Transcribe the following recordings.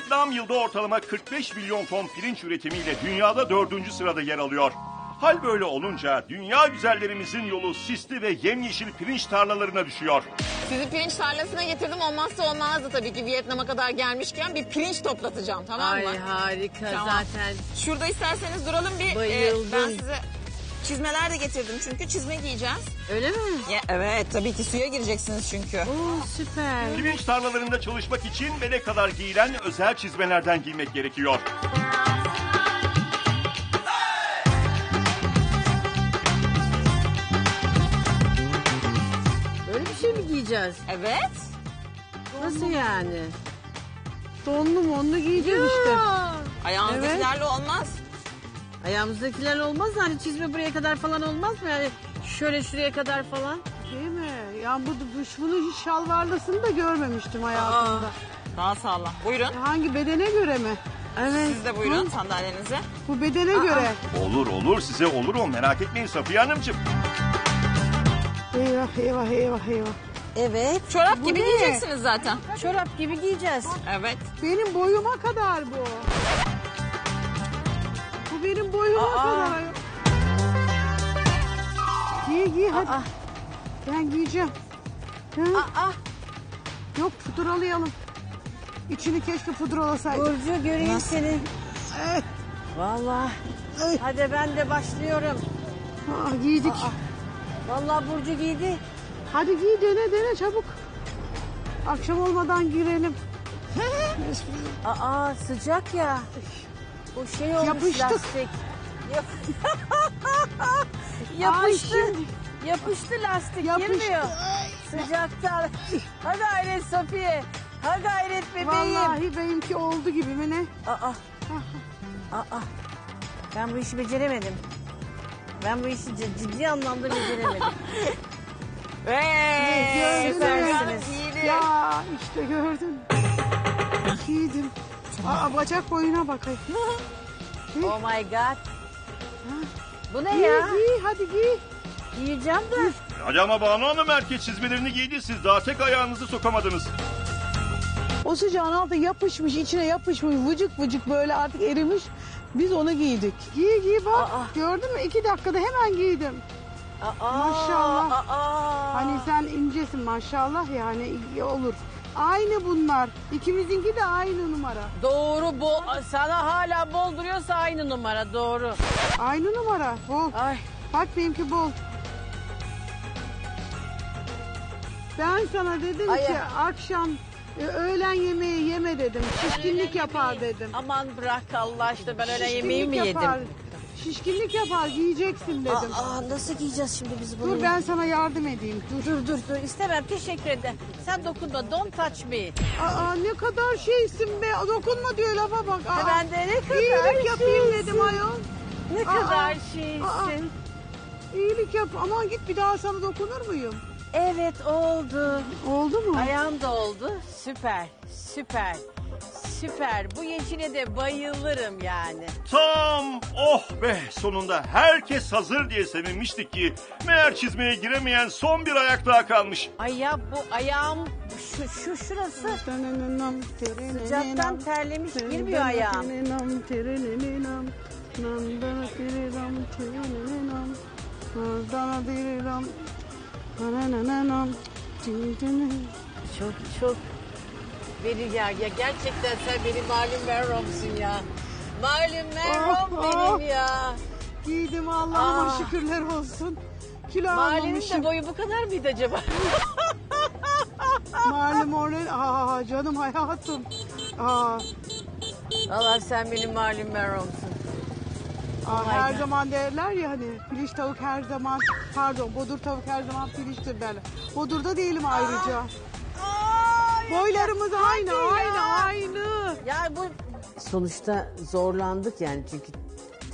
Vietnam yılda ortalama 45 milyon ton pirinç üretimiyle dünyada dördüncü sırada yer alıyor. Hal böyle olunca dünya güzellerimizin yolu sisli ve yemyeşil pirinç tarlalarına düşüyor. Sizi pirinç tarlasına getirdim olmazsa olmazdı tabii ki Vietnam'a kadar gelmişken bir pirinç toplatacağım tamam mı? Ay harika Tamam. zaten. Şurada isterseniz duralım bir. e, Bayıldım. ben size çizmeler de getirdim çünkü çizme giyeceğiz. Öyle mi? Ya, evet tabii ki suya gireceksiniz çünkü. Oo süper. Pirinç tarlalarında çalışmak için bele kadar giyilen özel çizmelerden giymek gerekiyor. Böyle bir şey mi giyeceğiz? Evet. Nasıl yani? Donlu monlu giyeceğiz işte. Ayağınızdakilerle olmaz. Ayağımızdakiler olmaz hani çizme buraya kadar falan olmaz mı? Yani şöyle şuraya kadar falan. Değil mi? Ya bu, bu bunu hiç şalvarlısını da görmemiştim hayatımda. Daha sağlam. Buyurun. Hangi bedene göre mi? Evet. Siz de buyurun sandalyenize. Bu bedene göre. Olur olur size olur o merak etmeyin Safiye Hanımcığım. Eyvah eyvah eyvah eyvah. Evet. Çorap Bu gibi ne? giyeceksiniz zaten. Çorap gibi giyeceğiz. Evet. Benim boyuma kadar bu. Benim boyuma Aa. kadar. Giy giy hadi. Aa. Ben giyeceğim. Ha? Aa, Yok pudralayalım. İçini keşke pudralasaydık. Burcu göreyim seni. Evet. Vallahi. Ay. Hadi ben de başlıyorum. Aa, giydik. Vallahi Burcu giydi. Hadi giy dene dene çabuk. Akşam olmadan girelim. Aa sıcak ya. Bu şey olmuş Yapıştık. lastik. Yap yapıştı. Ay, Yapıştı lastik Yapıştı. girmiyor. Sıcaktan. Ha gayret Safiye. Ha gayret bebeğim. Vallahi benimki oldu gibi mi ne? Aa. Aa. Ben bu işi beceremedim. Ben bu işi ciddi anlamda beceremedim. Mü? süpersiniz. Ya işte gördün. Giydim. Aa, bacak boyuna bakayım. oh my god. Bu ne Giy ya? giy hadi giy. Giyeceğim de. Hadi ama Banu Hanım erkek çizmelerini giydi siz daha tek ayağınızı sokamadınız. O sıcağın altı yapışmış içine yapışmış vıcık vıcık böyle artık erimiş. Biz onu giydik. Giy giy bak. Aa. Gördün mü? İki dakikada hemen giydim. Aa, Maşallah. Aa. Hani sen incesin maşallah yani iyi olur. Aynı bunlar. İkimizinki de aynı numara. Doğru bu sana hala bol duruyorsa aynı numara doğru. Aynı numara. Bol. Ay Bak benimki bol. Ben sana dedim Ay, ki akşam e, öğlen yemeği yeme dedim. Şişkinlik yapar dedim. aman bırak Allah aşkına ben öyle yemeği mi yedim? yapar. Şişkinlik yapar giyeceksin dedim. Aa, nasıl giyeceğiz şimdi biz bunu? Dur ben sana yardım edeyim. Dur. Dur dur dur istemem teşekkür ederim. Sen dokunma don't touch me. Aa, ne kadar şeysin be. Dokunma diyor lafa bak. Aa, ben de ne kadar İyilik yapayım şeysin. dedim ayol. Ne Aa, kadar aa. şeysin. İyilik yap. Aman git bir daha sana dokunur muyum? Evet oldu. Oldu mu? Ayağım da oldu. Süper süper süper. Bu yeşile de bayılırım yani. Tam oh be sonunda herkes hazır diye sevinmiştik ki meğer çizmeye giremeyen son bir ayak daha kalmış. Ay ya bu ayağım şu, şu şurası sıcaktan terlemiş girmiyor ayağım. Çok çok beni ya, ya gerçekten sen benim malum merhomsun ya. Malum merhom Oh, oh. benim ya. Giydim Allah'ıma Aa. şükürler olsun. Kilo Malumun almamışım. da boyu bu kadar mıydı acaba? Malum oraya. Aa canım hayatım. Aa, Allah sen benim malum merhomsun. aa, her God. zaman derler ya hani piliç tavuk her zaman pardon bodur tavuk her zaman piliçtir derler. Bodurda değilim ayrıca. Boylarımız aynı aynı aynı. Ya bu sonuçta zorlandık yani çünkü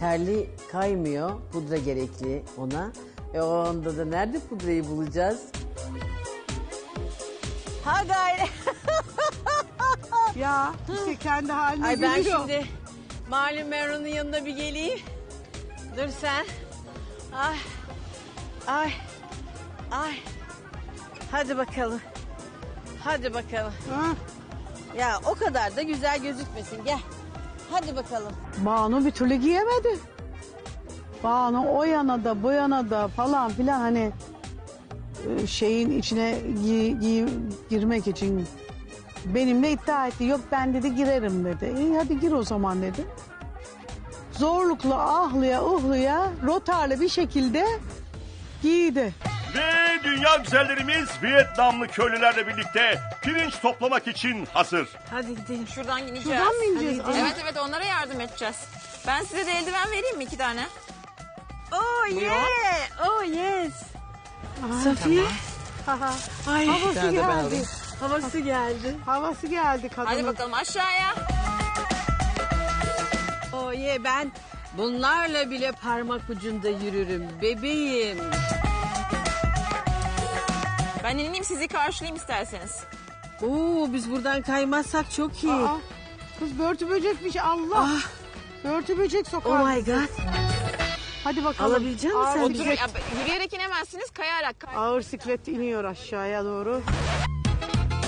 terli kaymıyor. Pudra gerekli ona. E o onda da nerede pudrayı bulacağız? Ha gayret. Ya işte kendi haline Ay ben gülüyor. şimdi malum Meron'un yanına bir geleyim. Dur sen. Ay. Ay. Ay. Hadi bakalım. Hadi bakalım. Ha? Ya o kadar da güzel gözükmesin. Gel. Hadi bakalım. Banu bir türlü giyemedi. Banu o yana da bu yana da falan filan hani e, şeyin içine gi- gi- girmek için benimle iddia etti. Yok ben dedi girerim dedi. İyi hadi gir o zaman dedi. Zorlukla ahlıya uhluya rotarlı bir şekilde giydi. Ve dünya güzellerimiz Vietnamlı köylülerle birlikte pirinç toplamak için hazır. Hadi gidelim. Şuradan ineceğiz. Şuradan mı ineceğiz? Hadi Evet evet onlara yardım edeceğiz. Ben size de eldiven vereyim mi iki tane? Oh yeah. Oh yes. Safiye. Ay. Havası geldi. Havası geldi. Havası geldi kadının. Hadi bakalım aşağıya. Oh yeah ben bunlarla bile parmak ucunda yürürüm bebeğim. Ben ineyim sizi karşılayayım isterseniz. Oo biz buradan kaymazsak çok iyi. Aa, kız börtü böcekmiş Allah. Börtü böcek sokar. Oh my god. Hadi bakalım. Alabilecek misin sen? Otur, siklet- ya, yürüyerek inemezsiniz kayarak. Kay- Ağır siklet iniyor aşağıya doğru.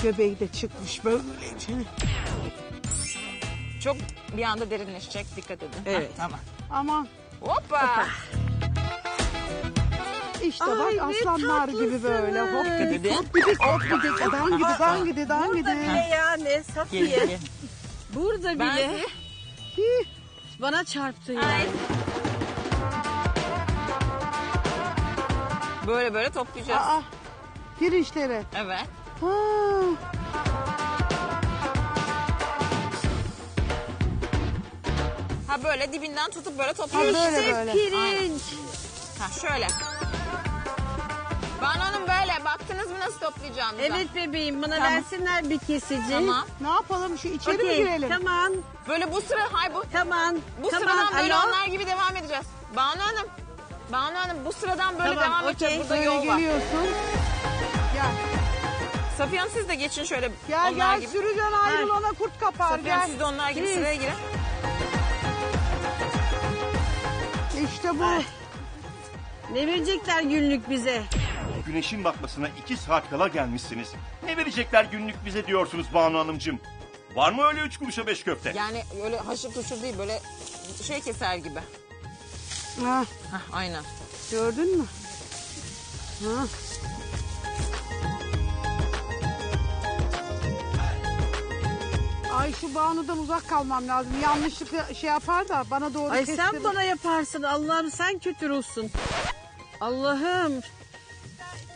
Göbeği de çıkmış böyle. Çok bir anda derinleşecek dikkat edin. Evet. Heh, tamam. Aman Hoppa. İşte Ay, bak ne aslanlar gibi böyle hop tatlısınız. gidi hop gidi hop gidi dan gidi dan gidi dan Burada gidi. bile ya ne Safiye. Burada Ben bile Hih, bana çarptın Ay. yani. Böyle böyle toplayacağız. Aa, pirinçleri. Evet. Ha, Ha böyle dibinden tutup böyle ha topluyoruz. böyle böyle. Pirinç. Ha şöyle. Banu Hanım böyle baktınız mı nasıl toplayacağımıza? Evet bebeğim bana Tamam. versinler bir kesici. Tamam. Ne yapalım şu içeri mi Okey, girelim? Tamam. Böyle bu sıra hay bu. Tamam. Bu tamam. sıradan böyle Alo. onlar gibi devam edeceğiz. Banu Hanım. Banu Hanım bu sıradan böyle Tamam, devam okey. edeceğiz. Burada Böyle yol var. geliyorsun. Gel Safiye Hanım siz de geçin şöyle gel, onlar gel gibi. sürüden ayrılana kurt kapar Safiye Hanım gel. siz de onlar gibi Please. sıraya girin. İşte bu. Ne verecekler günlük bize? Güneşin batmasına iki saat kala gelmişsiniz. Ne verecekler günlük bize diyorsunuz Banu Hanımcığım? Var mı öyle üç kuruşa beş köfte? Yani öyle haşır tuşur değil böyle şey keser gibi. Ha, Hah aynen. gördün mü? Ha. Ay şu Banu'dan uzak kalmam lazım. Yanlışlıkla şey yapar da bana doğru Ay kestirir. sen bana yaparsın. Allah'ım sen kötü ruhsun. Allah'ım.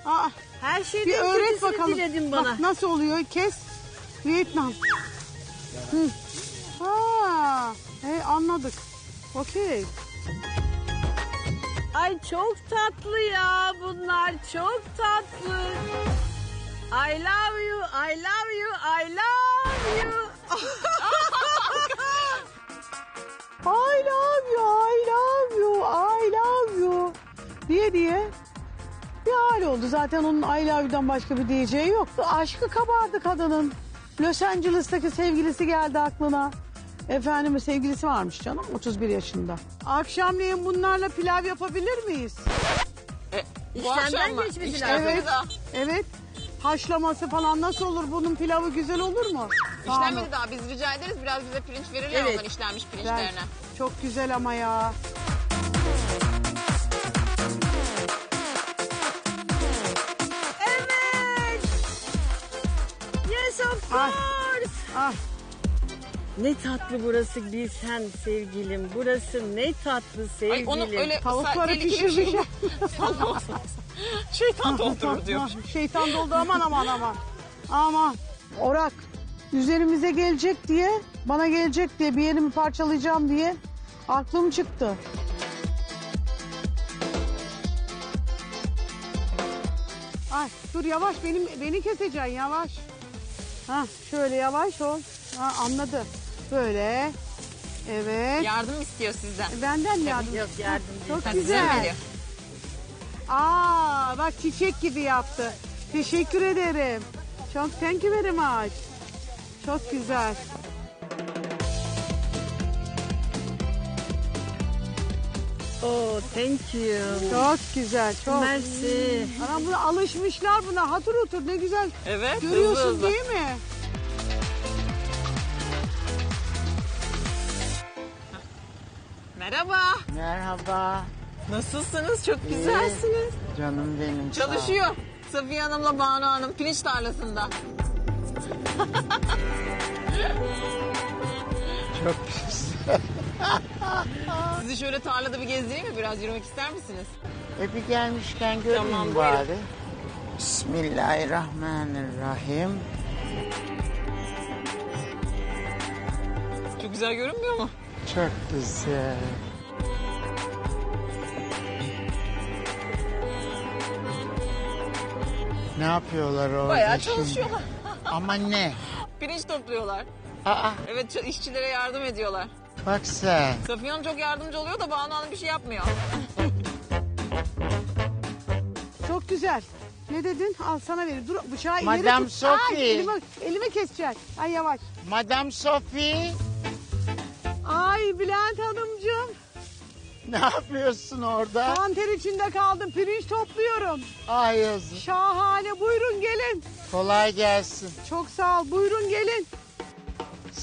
Aa, Her bir şeyden öğret kötüsünü bakalım. diledin bana. Bak nasıl oluyor? Kes. Vietnam. Hı. Ha, he, anladık. Okey. Ay çok tatlı ya bunlar. Çok tatlı. I love you, I love you, I love you. I love you, I love you, I love you. Diye diye bir hal oldu. Zaten onun I love you'dan başka bir diyeceği yoktu. Aşkı kabardı kadının. Los Angeles'taki sevgilisi geldi aklına. Efendim sevgilisi varmış canım 31 yaşında. Akşamleyin bunlarla pilav yapabilir miyiz? E, bu İşlemden akşam mı? geçmesi İşlemde lazım. mi daha? Evet. Haşlaması falan nasıl olur? Bunun pilavı güzel olur mu? İşlenmedi daha. Biz rica ederiz biraz bize pirinç verirler Evet. onlar işlenmiş pirinçlerine. Çok güzel ama ya. Ay. course. Ah, Ne tatlı burası bilsen sevgilim. Burası ne tatlı Ay sevgilim. onu öyle Tavukları pişirmiş. şey. Şeytan doldurur diyor. Ah, Şeytan doldu aman aman aman. Aman. Orak üzerimize gelecek diye bana gelecek diye bir yerimi parçalayacağım diye aklım çıktı. Ay dur yavaş benim beni keseceksin yavaş. Ha şöyle yavaş ol. Ha anladı. Böyle. Evet. Yardım istiyor sizden. Benden yardım. Yok yardım değil. Çok güzel. Aa bak çiçek gibi yaptı. Teşekkür ederim. Çok thank you very much. Çok güzel. Oh, thank you. Çok güzel, çok. Merci. Hmm. Anam buna alışmışlar buna. Hatır otur ne güzel. Evet. Görüyorsun hızlı hızlı. değil mi? Merhaba. Merhaba. Nasılsınız? Çok güzelsiniz. Canım benim. Çalışıyor. Safiye Hanım'la Banu Hanım pirinç tarlasında. Çok güzel. Sizi şöyle tarlada bir gezdireyim mi? Biraz yürümek ister misiniz? E bir gelmişken göreyim Tamam, buyurun. bari. Bismillahirrahmanirrahim. Çok güzel görünmüyor mu? Çok güzel. Ne yapıyorlar orada Bayağı şimdi? çalışıyorlar. Ama ne? Pirinç topluyorlar. Aa Evet ç- işçilere yardım ediyorlar. Bak sen. Safiye Hanım çok yardımcı oluyor da Banu Hanım bir şey yapmıyor. Çok güzel. Ne dedin? Al sana vereyim. Dur bıçağı ileri Madame tut. Sophie. Ay, elimi, elimi keseceksin. Ay yavaş. Madame Sophie Ay Bülent Hanımcığım. ne yapıyorsun orada? Kanter içinde kaldım. Pirinç topluyorum. Ay yazık. Şahane. Buyurun gelin. Kolay gelsin. Çok sağ ol. Buyurun gelin.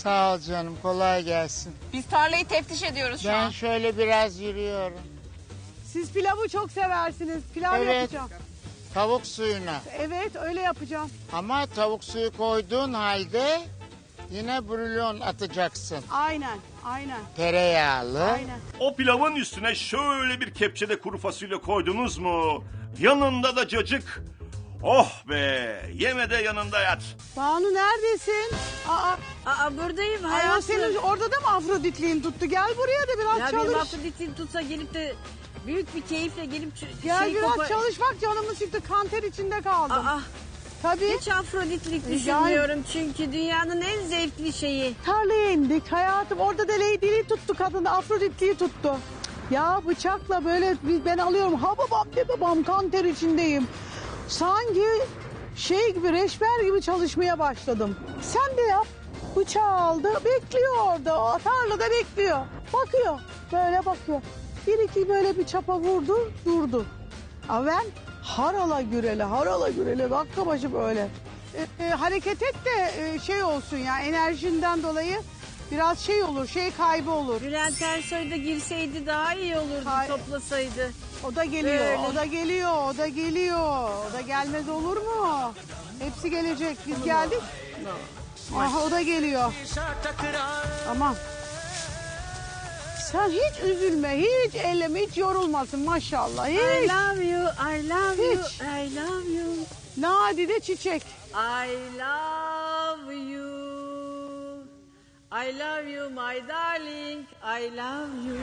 Sağ ol canım kolay gelsin. Biz tarlayı teftiş ediyoruz şu Ben an. şöyle biraz yürüyorum. Siz pilavı çok seversiniz. Pilav Evet. yapacağım. Tavuk suyuna. Evet öyle yapacağım. Ama tavuk suyu koyduğun halde yine brülyon atacaksın. Aynen. Aynen. Tereyağlı. Aynen. O pilavın üstüne şöyle bir kepçede kuru fasulye koydunuz mu? Yanında da cacık. Oh be yeme de yanında yat. Banu neredesin? Aa, Aa buradayım ayol hayatım. senin orada da mı Afroditliğin tuttu? Gel buraya da biraz Ya benim çalış. Tutsa gelip de büyük bir keyifle gelip ç- Gel şey biraz kopa- çalış bak canımız çıktı. Kanter içinde kaldım. Aa, Tabii. hiç Afroditlik düşünmüyorum çünkü dünyanın en zevkli şeyi. Tarlaya indik hayatım. Orada da Lady'liği tuttu kadın. Afroditliği tuttu. Ya bıçakla böyle bir- ben alıyorum. Ha babam de babam kanter içindeyim. Sanki şey gibi reşber gibi çalışmaya başladım. Sen de yap. Bıçağı aldı. Bekliyor orada. O tarlada bekliyor. Bakıyor. Böyle bakıyor. Bir iki böyle bir çapa vurdu. Durdu. Ama ben harala gürele harala gürele dakika başı böyle. E, e, hareket et de e, şey olsun ya enerjinden dolayı biraz şey olur şey kaybı olur. Bülent Ersoy da girseydi daha iyi olurdu Hay- toplasaydı. O da geliyor, Öyle. o da geliyor, o da geliyor. O da gelmez olur mu? Hepsi gelecek. Biz geldik. Aha o da geliyor. Aman. Sen hiç üzülme, hiç elleme, hiç yorulmasın maşallah. I Hiç. love you, I love you, Hiç. I love you. Nadide çiçek. I love you. I love you my darling. I love you.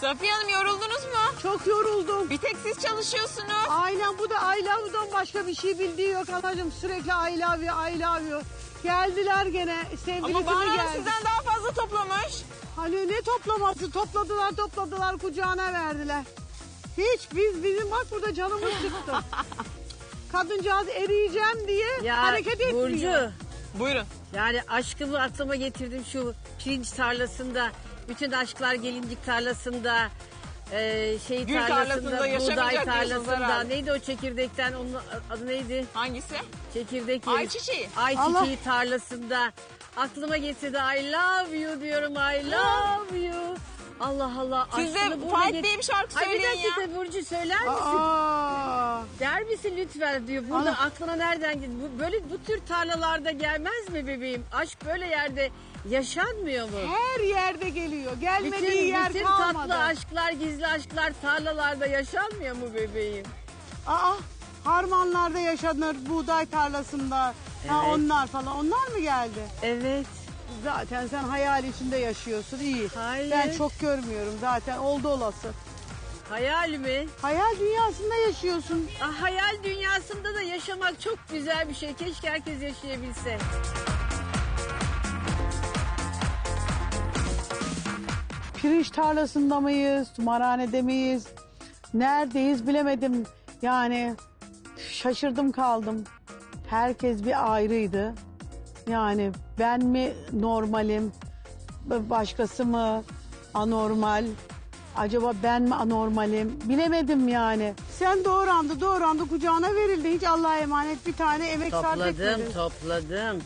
Safiye Hanım yoruldunuz mu? Çok yoruldum. Bir tek siz çalışıyorsunuz. Aynen bu da I love you'dan başka bir şey bildiği yok anacığım. Sürekli I love you, I love you. Geldiler gene. Sevgilisi Ama de Hanım geldi. sizden daha fazla toplamış. Hani ne toplaması? Topladılar topladılar kucağına verdiler. Hiç biz bizim bak burada canımız çıktı. Kadıncağız eriyeceğim diye Ya hareket etmiyor. Burcu, Buyurun. yani aşkımı aklıma getirdim şu pirinç tarlasında. Bütün aşklar gelincik tarlasında. E, şey Gül tarlasında, tarlasında buğday yaşamayacak diyorsunuz tarlasında. herhalde. Neydi o çekirdekten? Onun adı neydi? Hangisi? Çekirdek. Ayçiçeği. Ayçiçeği tarlasında. Aklıma getirdi I love you diyorum I love you. Allah Allah. Siz de aşkını burada Fight get- diye bir şarkı Ay bir söyleyin ya. dakika Burcu söyler misin? Aa, Der misin lütfen diyor. Burada aklına nereden gidiyor? Bu, böyle bu tür tarlalarda gelmez mi bebeğim? Aşk böyle yerde yaşanmıyor mu? her yerde geliyor. Gelmediği Bütün, yer bütün kalmadı. tatlı aşklar, gizli aşklar tarlalarda yaşanmıyor mu bebeğim? Aa, harmanlarda yaşanır buğday tarlasında. Ha, Evet. onlar falan. Onlar mı geldi? Evet. Zaten sen hayal içinde yaşıyorsun. iyi. Hayır. Ben çok görmüyorum zaten. Oldu olası. Hayal mi? Hayal dünyasında yaşıyorsun. Ah, hayal dünyasında da yaşamak çok güzel bir şey. Keşke herkes yaşayabilse. pirinç tarlasında mıyız, tımarhanede miyiz, neredeyiz bilemedim. Yani şaşırdım kaldım. Herkes bir ayrıydı. Yani ben mi normalim, başkası mı anormal, acaba ben mi anormalim bilemedim yani. Sen doğrandı doğrandı kucağına verildi. Hiç Allah'a emanet bir tane emek sarf etmedin. Topladım, topladım.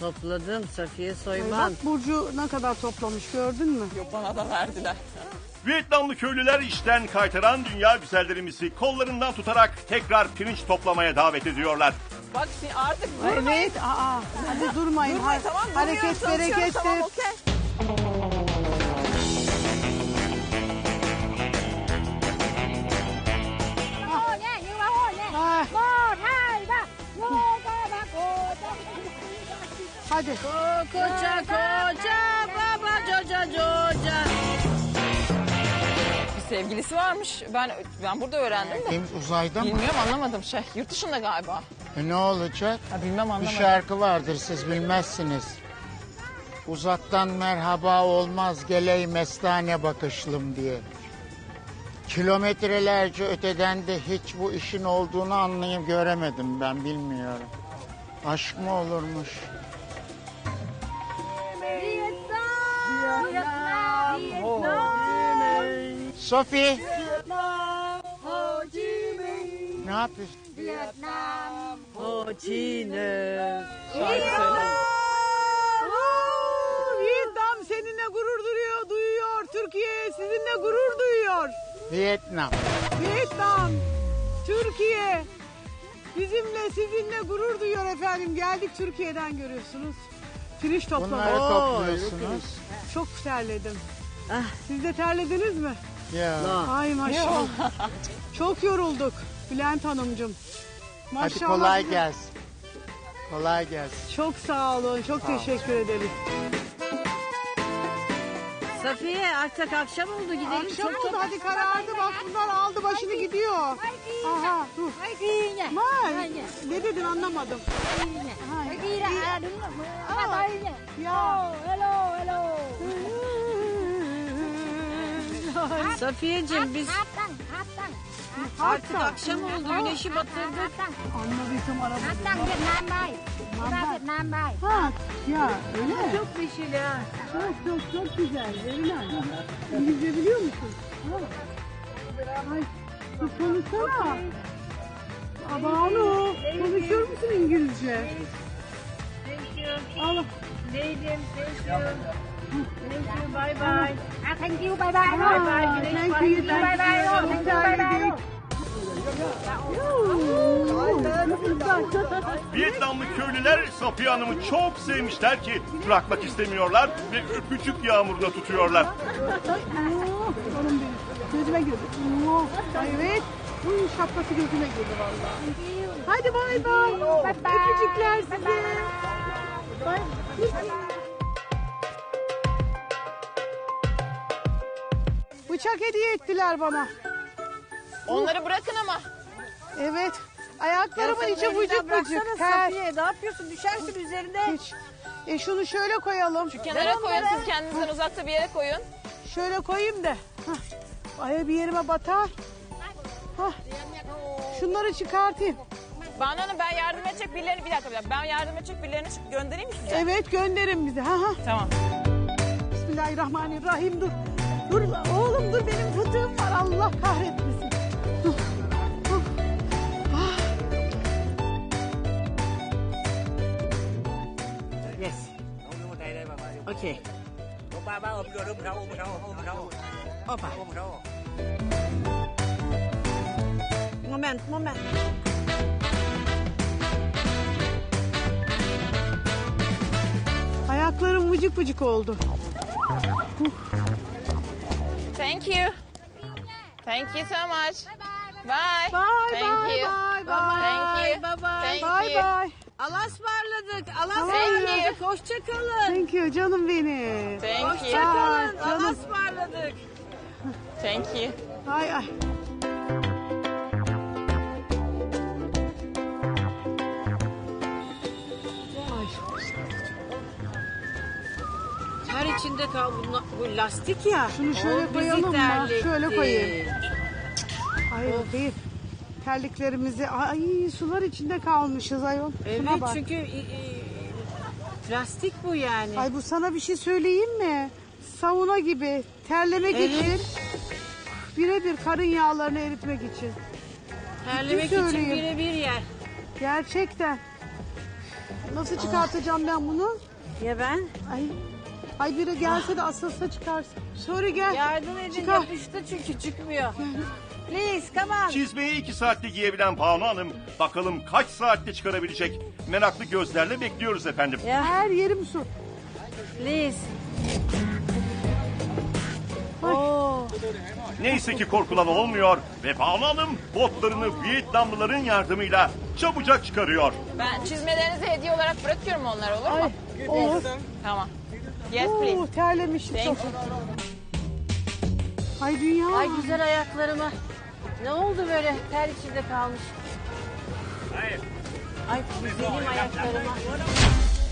Topladım Safiye Soyman. Bak Burcu ne kadar toplamış gördün mü? Yok bana da verdiler. Vietnamlı köylüler işten kaytaran dünya güzellerimizi kollarından tutarak tekrar pirinç toplamaya davet ediyorlar. Bak şimdi artık durmayın. Evet. Aa, hadi durmayın. Durmayın Ha- tamam çalışıyorum, geçtir. Tamam okey. Ha, hadi. Koca koca baba coca coca. Bir sevgilisi varmış. Ben ben burada öğrendim de. Kim uzayda mı? Bilmiyorum anlamadım şey. Yurt dışında galiba. E ne olacak? Ha, bilmem Bir anlamadım. şarkı vardır siz bilmezsiniz. Uzaktan merhaba olmaz geley mestane bakışlım diye. Kilometrelerce öteden de hiç bu işin olduğunu anlayıp göremedim ben bilmiyorum. Aşk mı olurmuş? Sophie. Ne yapıyorsun? Ho Chi Minh. Vietnam seninle gurur duyuyor, duyuyor. Türkiye sizinle gurur. Vietnam. Vietnam, Türkiye bizimle sizinle gurur duyuyor efendim. Geldik Türkiye'den görüyorsunuz. Pirinç Bunları toplamak. topluyorsunuz. Çok terledim. Ah. Siz de terlediniz mi? Ya. Ay maşallah. Çok yorulduk Bülent Hanımcığım. Hadi Maşallah. kolay gelsin. Kolay gelsin. Çok sağ olun. Çok teşekkür ederiz. Safiye artık akşam oldu gidelim. Akşam oldu hadi karardı bak bunlar aldı başını gidiyor. Aha dur. May. Ne dedin anlamadım. Ya. Safiyeciğim biz artık akşam oldu güneşi batırdık. Araba. Việt Nam đây. Ha ya öyle mi? Çok neşeli ha. Çok çok çok güzel. Erinan. İngilizce biliyor musun? Ha. Ay kız konuşsana. Abanu konuşuyor musun İngilizce? Allah. Leydim, thank you. Thank you, bye bye. À, thank you, bye bye. Bye bye, güneş Thank bye you, bye. Bye bye. you. Thank you, bye bye. Vietnamlı köylüler Safiye Hanım'ı çok sevmişler ki bırakmak istemiyorlar ve öpücük yağmuruna tutuyorlar. Oh, benim. Gözüme girdi. Oh, Evet. Bu şapkası gözüme girdi vallahi. Hadi bay bay. Öpücükler size. Bay. Bıçak hediye ettiler bana. Onları bırakın ama. Evet. Ayaklarımın içi vıcık vıcık. Ter. Safiye ne yapıyorsun düşersin üzerinde. Hiç. E şunu şöyle koyalım. Kenara koyun siz kendinizden uzakta bir yere koyun. Şöyle koyayım da. Hah. Aya bir yerime batar. Hah. Şunları çıkartayım. Banu Hanım ben yardım edecek birilerini bir dakika bir dakika. Ben yardım edecek birilerini göndereyim mi size? Evet gönderin bize. Ha ha. Tamam. Bismillahirrahmanirrahim dur. Dur oğlum dur benim fıtığım var Allah kahretmesin. Dur. Dur. Ah. Yes. Okay. Opa. Moment, moment. Ayaklarım vıcık vıcık oldu. Thank you. Thank you so much. Bye. Bye Thank bye you. bye bye. Thank you. Bye bye. Bye. Allah'a ısmarladık. Allah'a ısmarladık. Hoşça kalın. Thank you canım benim. Thank Hoşça you. kalın. Aa, Allah'a ısmarladık. Thank you. Ay. Ay. İçinde kal. Bunla- Bu lastik ya. Şunu şöyle O koyalım mı? Şöyle koyayım. Ay değil. Terliklerimizi ay sular içinde kalmışız ayol. Şuna Evet bak. çünkü e, e, plastik bu yani. Ay bu sana bir şey söyleyeyim mi? Sauna gibi terlemek Evet. için birebir karın yağlarını eritmek için. Terlemek ciddi için birebir yer. Gerçekten. Nasıl çıkartacağım ben bunu? Ya ben? Ay, ay biri gelse de asılsa çıkarsın. Sonra gel. Yardım edin Çıkar. yapıştı çünkü çıkmıyor. Please come on. Çizmeyi iki saatte giyebilen Banu Hanım bakalım kaç saatte çıkarabilecek? Meraklı gözlerle bekliyoruz efendim. Ya Her yerim su. please. Oo. Neyse ki korkulan olmuyor ve Banu Hanım botlarını Vietnamlıların yardımıyla çabucak çıkarıyor. Ben çizmelerinizi hediye olarak bırakıyorum onlara olur mu? Olur. Tamam. Yes Oo, please. terlemişim çok. Thank you. Ay dünya. Ay güzel ayaklarıma. Ne oldu böyle ter içinde kalmış? Ay güzelim ayaklarıma.